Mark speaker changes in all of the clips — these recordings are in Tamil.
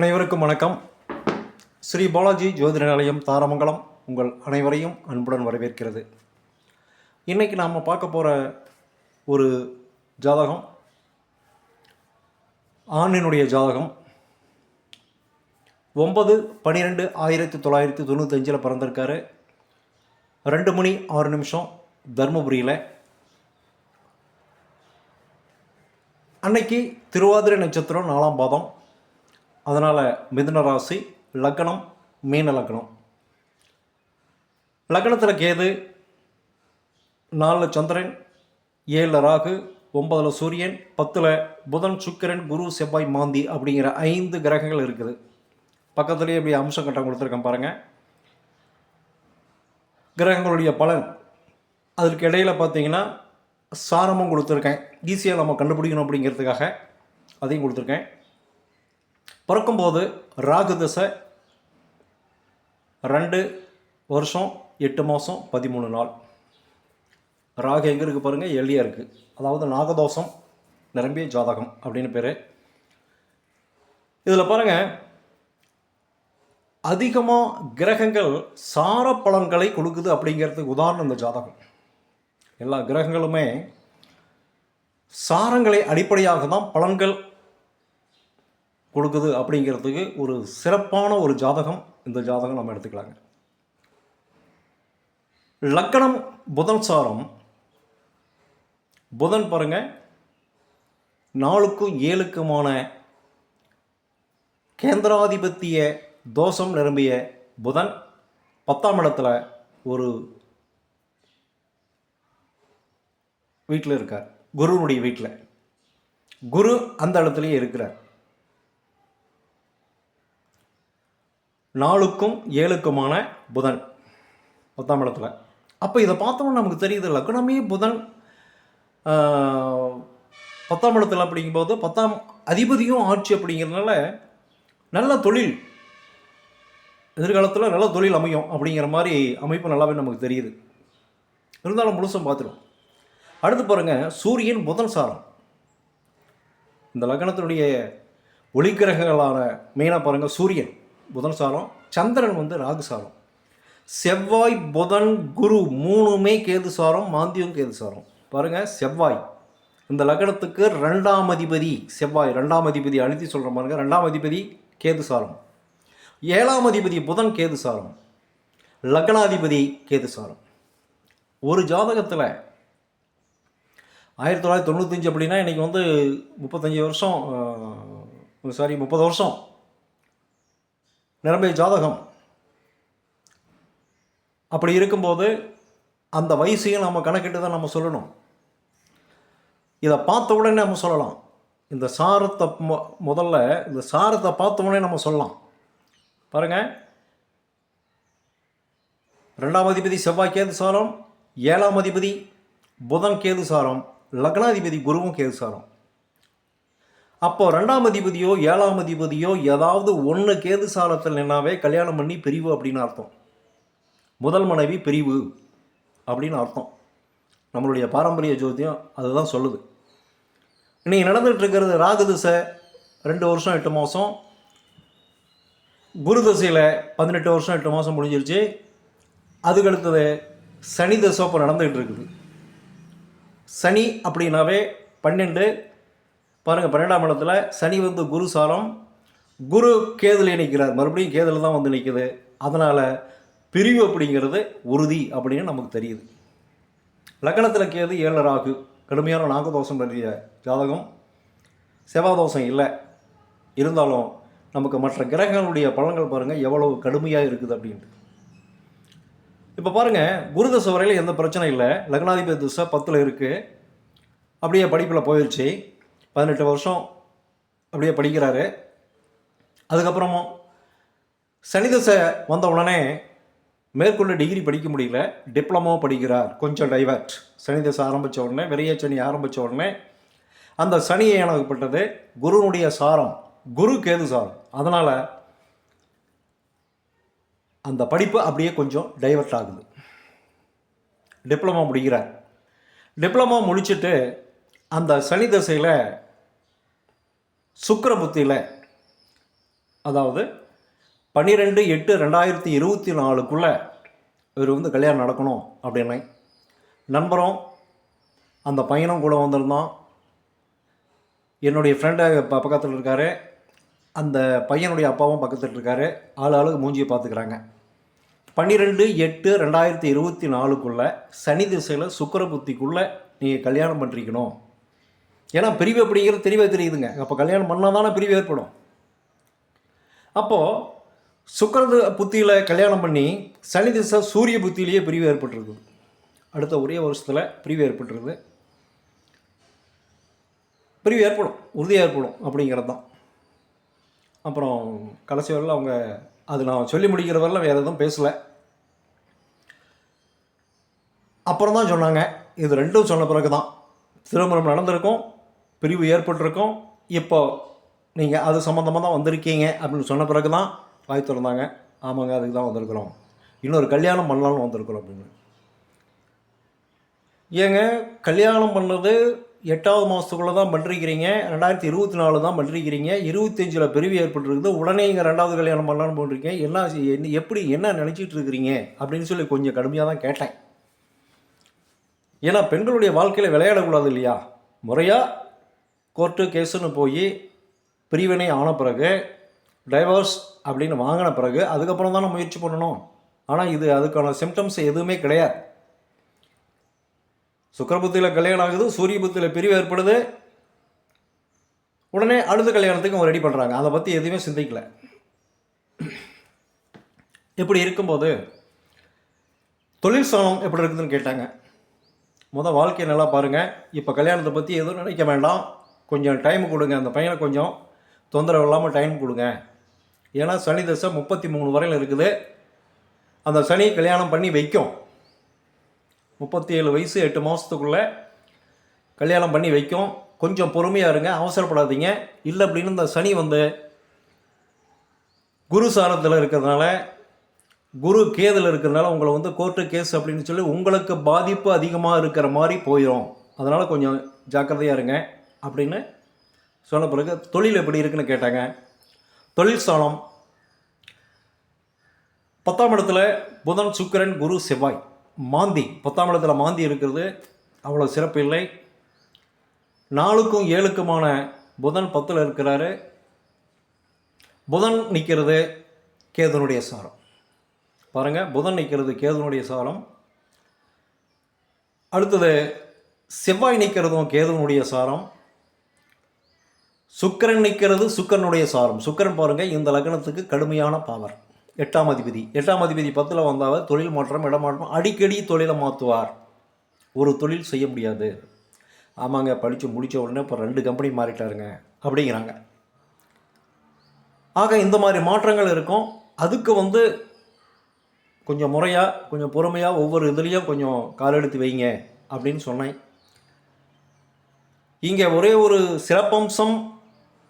Speaker 1: அனைவருக்கும் வணக்கம். ஸ்ரீ பாலாஜி ஜோதிட நிலையம் தாரமங்கலம் உங்கள் அனைவரையும் அன்புடன் வரவேற்கிறது. இன்றைக்கி நாம் பார்க்க போகிற ஒரு ஜாதகம் ஆணினுடைய ஜாதகம் ஒன்பது பன்னிரெண்டு ஆயிரத்தி தொள்ளாயிரத்தி தொண்ணூத்தஞ்சில் பிறந்திருக்காரு. ரெண்டு மணி ஆறு நிமிஷம் தருமபுரியில். அன்னைக்கு திருவாதிரை நட்சத்திரம் நாலாம் பாதம். அதனால் மிதுன ராசி லக்னம் மீன லக்னம். லக்னத்தில் கேது நாலில் சந்திரன் ஏழில் ராகு ஒன்பதில் சூரியன் பத்தில் புதன் சுக்கிரன் குரு செவ்வாய் மாந்தி அப்படிங்கிற ஐந்து கிரகங்கள் இருக்குது. பக்கத்துலேயே இப்படி அம்சம் கட்டம் கொடுத்துருக்கேன் பாருங்கள் கிரகங்களுடைய பலன். அதற்கு இடையில் பார்த்தீங்கன்னா சாரமும் கொடுத்துருக்கேன். ஈஸியாக நம்ம கண்டுபிடிக்கணும் அப்படிங்கிறதுக்காக அதையும் கொடுத்துருக்கேன். பிறக்கும்போது ராகு தசை ரெண்டு வருஷம் எட்டு மாதம் பதிமூணு நாள். ராகு எங்கே இருக்குது பாருங்கள் எளியாக இருக்குது அதாவது நாகதோஷம் நிரம்பிய ஜாதகம் அப்படின்னு பேர். இதில் பாருங்கள் அதிகமாக கிரகங்கள் சார பலன்களை கொடுக்குது அப்படிங்கிறதுக்கு உதாரணம் இந்த ஜாதகம். எல்லா கிரகங்களுமே சாரங்களை அடிப்படையாக தான் பலன்கள் கொடுக்குது அப்படிங்கிறதுக்கு ஒரு சிறப்பான ஒரு ஜாதகம் இந்த ஜாதகம் நம்ம எடுத்துக்கலாங்க. லக்கணம் புதன் சாரம். புதன் பாருங்க நாலுக்கும் ஏழுக்குமான கேந்திராதிபத்திய தோஷம் நிரம்பிய புதன் பத்தாம் இடத்துல ஒரு வீட்டில் இருக்கார். குருவனுடைய வீட்டில். குரு அந்த இடத்துலையே இருக்கிறார். நாலுக்கும் ஏழுக்குமான புதன் பத்தாம் இடத்துல. அப்போ இதை பார்த்தோம்னா நமக்கு தெரியுது லக்னமே புதன் பத்தாம் இடத்துல அப்படிங்கும்போது பத்தாம் அதிபதியும் ஆட்சி அப்படிங்கிறதுனால நல்ல தொழில் எதிர்காலத்தில் நல்ல தொழில் அமையும் அப்படிங்கிற மாதிரி அமைப்பு நல்லாவே நமக்கு தெரியுது. இருந்தாலும் முழுசும் பார்த்துடும் அடுத்து பாருங்கள் சூரியன் புதன் சாரம். இந்த லக்னத்தினுடைய ஒளிக்கிரகங்களான மெயினாக பாருங்கள் சூரியன். புதன் சாரம் சந்திரன் வந்து ராகு சாரம். செவ்வாய் புதன் குரு மூணுமே கேது சாரம் மாந்தியம் கேது சாரம். பாருங்கள் செவ்வாய். இந்த லக்னத்துக்கு ரெண்டாம் அதிபதி செவ்வாய் ரெண்டாம் அதிபதி அழுத்தி சொல்கிற பாருங்க ரெண்டாம் அதிபதி கேது சாரம். ஏழாம் அதிபதி புதன் கேது சாரம். லக்னாதிபதி கேது சாரம். ஒரு ஜாதகத்தில் ஆயிரத்தி தொள்ளாயிரத்தி தொண்ணூத்தஞ்சு அப்படின்னா இன்றைக்கி வந்து முப்பத்தஞ்சு வருஷம் சாரி முப்பது வருஷம். நிரம்பிய ஜாதகம். அப்படி இருக்கும்போது அந்த வயசையும் நம்ம கணக்கிட்டு தான் நம்ம சொல்லணும். இதை பார்த்த உடனே நம்ம சொல்லலாம். இந்த சாரத்தை மொ- முதல்ல இந்த சாரத்தை பார்த்த உடனே நம்ம சொல்லலாம். பாருங்கள் ரெண்டாம் அதிபதி செவ்வாய் கேது சாரம் ஏழாம் அதிபதி புதன் கேது சாரம் லக்னாதிபதி குருவும் கேது சாரம். அப்போ ரெண்டாம் அதிபதியோ ஏழாம் அதிபதியோ ஏதாவது ஒன்று கேது சாலத்தில் நின்னாவே கல்யாணம் பண்ணி பிரிவு அப்படின்னு அர்த்தம். முதல் மனைவி பிரிவு அப்படின்னு அர்த்தம். நம்மளுடைய பாரம்பரிய ஜோதியம் அதுதான் சொல்லுது. இன்றைக்கி நடந்துகிட்டு இருக்கிறது ராகு திசை ரெண்டு வருஷம் எட்டு மாதம் குரு தசையில் பதினெட்டு வருஷம் எட்டு மாதம் முடிஞ்சிருச்சு. அதுக்கு அடுத்தது சனி தசை இப்போ நடந்துகிட்டு இருக்குது. சனி அப்படின்னாவே பன்னெண்டு பாருங்கள் பன்னெண்டாம் இடத்துல சனி வந்து குரு சாரம். குரு கேதில் நிற்கிறார் மறுபடியும் கேதில் தான் வந்து நிற்குது அதனால் பிரிவு அப்படிங்கிறது உறுதி அப்படின்னு நமக்கு தெரியுது. லக்னத்தில் கேது ஏழு ராகு. கடுமையான நாகதோஷம் பற்றிய ஜாதகம். செவ்வாதோஷம் இல்லை. இருந்தாலும் நமக்கு மற்ற கிரகங்களுடைய பலன்கள் பாருங்கள் எவ்வளவு கடுமையாக இருக்குது அப்படின்ட்டு. இப்போ பாருங்கள் குருதச வரையில் எந்த பிரச்சனையும் இல்லை. லக்னாதிபதி திசை பத்தில் இருக்குது அப்படியே படிப்பில் போயிடுச்சு பதினெட்டு வருஷம் அப்படியே படிக்கிறாரு. அதுக்கப்புறமும் சனிதசை வந்த உடனே மேற்கொண்டு டிகிரி படிக்க முடியல. டிப்ளமோ படிக்கிறார். கொஞ்சம் டைவர்ட் சனிதசை ஆரம்பித்த உடனே விரைய சனி ஆரம்பித்த உடனே அந்த சனியை எனப்பட்டது குருனுடைய சாரம் குரு கேது சாரம். அதனால் அந்த படிப்பு அப்படியே கொஞ்சம் டைவர்ட் ஆகுது. டிப்ளமோ முடிக்கிறார். டிப்ளமோ முடிச்சுட்டு அந்த சனி தசையில் சுக்கிர புத்தியில் அதாவது பன்னிரெண்டு எட்டு ரெண்டாயிரத்தி இருபத்தி நாலுக்குள்ளே இவர் வந்து கல்யாணம் நடக்கணும் அப்படின்னு. நண்பரும் அந்த பையனும் கூட வந்திருந்தான். என்னுடைய ஃப்ரெண்டு பக்கத்தில் இருக்காரு. அந்த பையனுடைய அப்பாவும் பக்கத்தில் இருக்காரு. ஆள் ஆளுக்கு மூஞ்சியை பார்த்துக்கிறாங்க பன்னிரெண்டு எட்டு ரெண்டாயிரத்தி இருபத்தி நாலுக்குள்ளே சனி திசையில் சுக்கர புத்திக்குள்ளே நீங்கள் கல்யாணம் பண்ணிருக்கணும் ஏன்னா பிரிவு அப்படிங்கிறது தெளிவாக தெரியுதுங்க. அப்போ கல்யாணம் பண்ணால் தானே பிரிவு ஏற்படும். அப்போது சுக்கரது புத்தியில் கல்யாணம் பண்ணி சனி திசை சூரிய புத்தியிலேயே பிரிவு ஏற்பட்டிருக்குது. அடுத்த ஒரே வருஷத்தில் பிரிவு ஏற்பட்டுருது பிரிவு ஏற்படும். உறுதியாக ஏற்படும் அப்படிங்கிறது தான் அப்புறம் கடைசி வரல அவங்க அது நான் சொல்லி முடிக்கிற வரல வேறு எதுவும் பேசலை. அப்புறம் தான் சொன்னாங்க. இது ரெண்டும் சொன்ன பிறகு தான் திருமணம் நடந்திருக்கும். பிரிவு ஏற்பட்டிருக்கும். இப்போ நீங்கள் அது சம்மந்தமாக தான் வந்திருக்கீங்க அப்படின்னு சொன்ன பிறகு தான் வாய் திறந்தாங்க. ஆமாங்க அதுக்கு தான் வந்திருக்கிறோம். இன்னொரு கல்யாணம் பண்ணலாம்னு வந்திருக்கிறோம் அப்படின்னு. ஏங்க கல்யாணம் பண்ணது எட்டாவது மாதத்துக்குள்ளே தான் பண்ணிருக்கிறீங்க ரெண்டாயிரத்தி இருபத்தி நாலு தான் பண்ணிருக்கிறீங்க இருபத்தஞ்சில் பிரிவு ஏற்பட்டிருக்குது. உடனே இங்கே ரெண்டாவது கல்யாணம் பண்ணலான்னு போட்டிருக்கீங்க. என்ன என்ன எப்படி என்ன நினச்சிட்டு இருக்கிறீங்க அப்படின்னு சொல்லி கொஞ்சம் கடுமையாக தான் கேட்டேன். ஏன்னா பெண்களுடைய வாழ்க்கையில் விளையாடக்கூடாது இல்லையா? முறையாக கோர்ட்டு கேஸுன்னு போய் பிரிவினை ஆன பிறகு டைவர்ஸ் அப்படின்னு வாங்கின பிறகு அதுக்கப்புறம் தானே முயற்சி பண்ணணும். ஆனால் இது அதுக்கான சிம்டம்ஸ் எதுவுமே கிடையாது. சுக்கரபுத்தியில் கல்யாணம் ஆகுது சூரிய புத்தியில் பிரிவு ஏற்படுது. உடனே அடுத்த கல்யாணத்துக்கு அவங்க ரெடி பண்ணுறாங்க அதை பற்றி எதுவுமே சிந்திக்கல. இப்படி இருக்கும்போது தொழில் ஸ்தானம் எப்படி இருக்குதுன்னு கேட்டாங்க. மொதல் வாழ்க்கையை நல்லா பாருங்கள் இப்போ கல்யாணத்தை பற்றி எதுவும் நினைக்க வேண்டாம். கொஞ்சம் டைம் கொடுங்க. அந்த பையனை கொஞ்சம் தொந்தரவு இல்லாமல் டைம் கொடுங்க. ஏன்னா சனி தசை முப்பத்தி மூணு வரையில் இருக்குது. அந்த சனி கல்யாணம் பண்ணி வைக்கும். முப்பத்தி ஏழு வயசு எட்டு மாதத்துக்குள்ளே கல்யாணம் பண்ணி வைக்கும். கொஞ்சம் பொறுமையாக இருங்க. அவசரப்படாதீங்க. இல்லை அப்படின்னு இந்த சனி வந்து குரு சாரத்தில் இருக்கிறதுனால குரு கேதில் இருக்கிறதுனால உங்களை வந்து கோர்ட்டு கேஸ் அப்படின்னு சொல்லி உங்களுக்கு பாதிப்பு அதிகமாக இருக்கிற மாதிரி போயிடும் அதனால் கொஞ்சம் ஜாக்கிரதையாக இருங்க. அப்படின்னு சொன்ன பிறகு தொழில் எப்படி இருக்குன்னு கேட்டாங்க. தொழில் ஸ்தானம் பத்தாம் இடத்துல புதன் சுக்கரன் குரு செவ்வாய். மாந்தி. பத்தாம் இடத்துல மாந்தி இருக்கிறது. அவ்வளோ சிறப்பு இல்லை. நாலுக்கும் ஏழுக்குமான புதன் பத்தில் இருக்கிறாரு. புதன் நிற்கிறது கேதுனுடைய சாரம். பாருங்கள் புதன் நிற்கிறது கேதுனுடைய சாரம். அடுத்தது செவ்வாய் நிற்கிறதும் கேதுனுடைய சாரம். சுக்கிரன் நிற்கிறது சுக்கரனுடைய சாரம். சுக்கிரன் பாருங்கள் இந்த லக்னத்துக்கு கடுமையான பவர் எட்டாம் அதிபதி. எட்டாம் அதிபதி பத்தில் வந்தால் தொழில் மாற்றம் இடமாற்றம் அடிக்கடி தொழிலை மாற்றுவார் ஒரு தொழில் செய்ய முடியாது. ஆமாங்க படித்து முடித்த உடனே இப்போ ரெண்டு கம்பெனி மாறிட்டாருங்க அப்படிங்கிறாங்க. ஆக இந்த மாதிரி மாற்றங்கள் இருக்கும். அதுக்கு வந்து கொஞ்சம் முறையாக கொஞ்சம் பொறுமையாக ஒவ்வொரு இதுலேயும் கொஞ்சம் காலெடுத்து வைங்க அப்படின்னு சொன்னேன். இங்கே ஒரே ஒரு சிறப்பம்சம்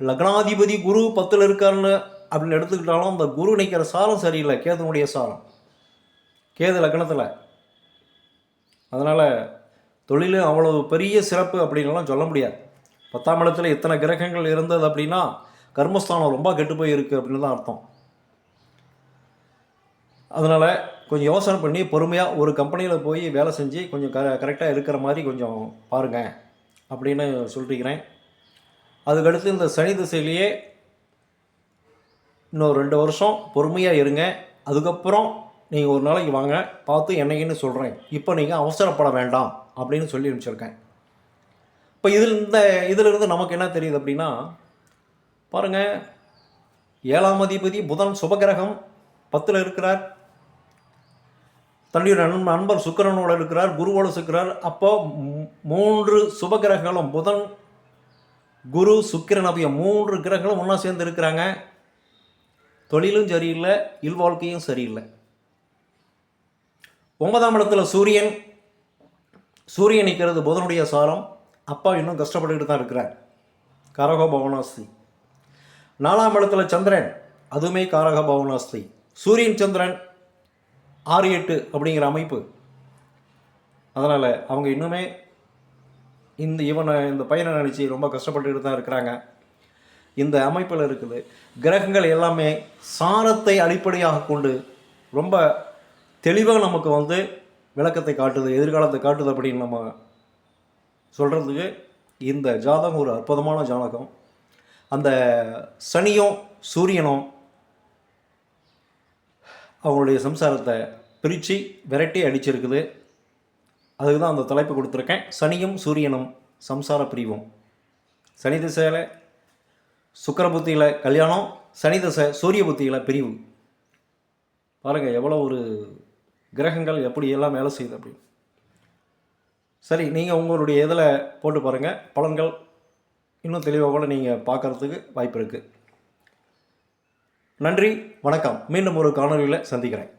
Speaker 1: லக்னாதிபதி குரு பத்தில் இருக்காருன்னு அப்படின்னு எடுத்துக்கிட்டாலும் அந்த குரு நிற்கிற சாரம் சரியில்லை. கேதுனுடைய சாரம். கேது லக்னத்தில். அதனால் தொழில் அவ்வளவு பெரிய சிறப்பு அப்படின்லாம் சொல்ல முடியாது. பத்தாம் இடத்துல இத்தனை கிரகங்கள் இருந்தது அப்படின்னா கர்மஸ்தானம் ரொம்ப கெட்டு போய் அப்படின்னு தான் அர்த்தம். அதனால் கொஞ்சம் யோசனை பண்ணி பொறுமையாக ஒரு கம்பெனியில் போய் வேலை செஞ்சு கொஞ்சம் க கரெக்டாக இருக்கிற மாதிரி கொஞ்சம் பாருங்கள் அப்படின்னு சொல்லிருக்கிறேன் அதுக்கடுத்து இந்த சனி திசையிலேயே இன்னும் ரெண்டு வருஷம் பொறுமையாக இருங்க. அதுக்கப்புறம் நீங்கள் ஒரு நாளைக்கு வாங்க பார்த்து என்னைக்குன்னு சொல்கிறேன் இப்போ நீங்கள் அவசரப்பட வேண்டாம் அப்படின்னு சொல்லி அனுப்பிச்சிருக்கேன். இப்போ இதில் இந்த இதிலிருந்து நமக்கு என்ன தெரியுது அப்படின்னா பாருங்கள் ஏழாம் அதிபதி புதன் சுபகிரகம் பத்தில் இருக்கிறார். தன்னுடைய நண்பர் நண்பர் சுக்கிரனோட இருக்கிறார் குருவோடு இருக்கிறார் அப்போ மூன்று சுபகிரகங்களும் புதன் குரு சுக்கிரன் ஆகிய மூன்று கிரகங்களும் ஒன்றா சேர்ந்து இருக்கிறாங்க. தொழிலும் சரியில்லை இல்வாழ்க்கையும் சரியில்லை. ஒன்பதாம் இடத்துல சூரியன். சூரியன் நிற்கிறது புதனுடைய சாரம். அப்பா இன்னும் கஷ்டப்பட்டுக்கிட்டு தான் இருக்கிறார். காரகோ பவனாஸ்தி. நாலாம் இடத்துல சந்திரன். அதுவுமே காரக பவனாஸ்தி. சூரியன் சந்திரன் ஆறு எட்டு அப்படிங்கிற அமைப்பு. அதனால் அவங்க இன்னுமே இந்த இவனை இந்த பையனை நினச்சி ரொம்ப கஷ்டப்பட்டுக்கிட்டு தான் இருக்கிறாங்க. இந்த அமைப்பில் இருக்குது. கிரகங்கள் எல்லாமே சாரத்தை அடிப்படையாக கொண்டு ரொம்ப தெளிவாக நமக்கு வந்து விளக்கத்தை காட்டுது எதிர்காலத்தை காட்டுது அப்படின்னு நம்ம சொல்கிறதுக்கு இந்த ஜாதகம் ஒரு அற்புதமான ஜாதகம். அந்த சனியும் சூரியனும் அவங்களுடைய சம்சாரத்தை பிரித்து விரட்டி அடிச்சிருக்குது. அதுக்கு தான் அந்த தலைப்பு கொடுத்துருக்கேன். சனியும் சூரியனும் சம்சார பிரிவும். சனி திசையில் சுக்கிர புத்தியில் கல்யாணம் சனி திசை சூரிய புத்தியில் பிரிவு. பாருங்கள் எவ்வளோ ஒரு கிரகங்கள் எப்படி எல்லாம் வேலை செய்யுது அப்படின்னு. சரி நீங்கள் உங்களுடைய இதில் போட்டு பாருங்கள் பலன்கள் இன்னும் தெளிவாக கூட நீங்கள் பார்க்குறதுக்கு வாய்ப்பு இருக்குது நன்றி வணக்கம். மீண்டும் ஒரு காணொலியில் சந்திக்கிறேன்.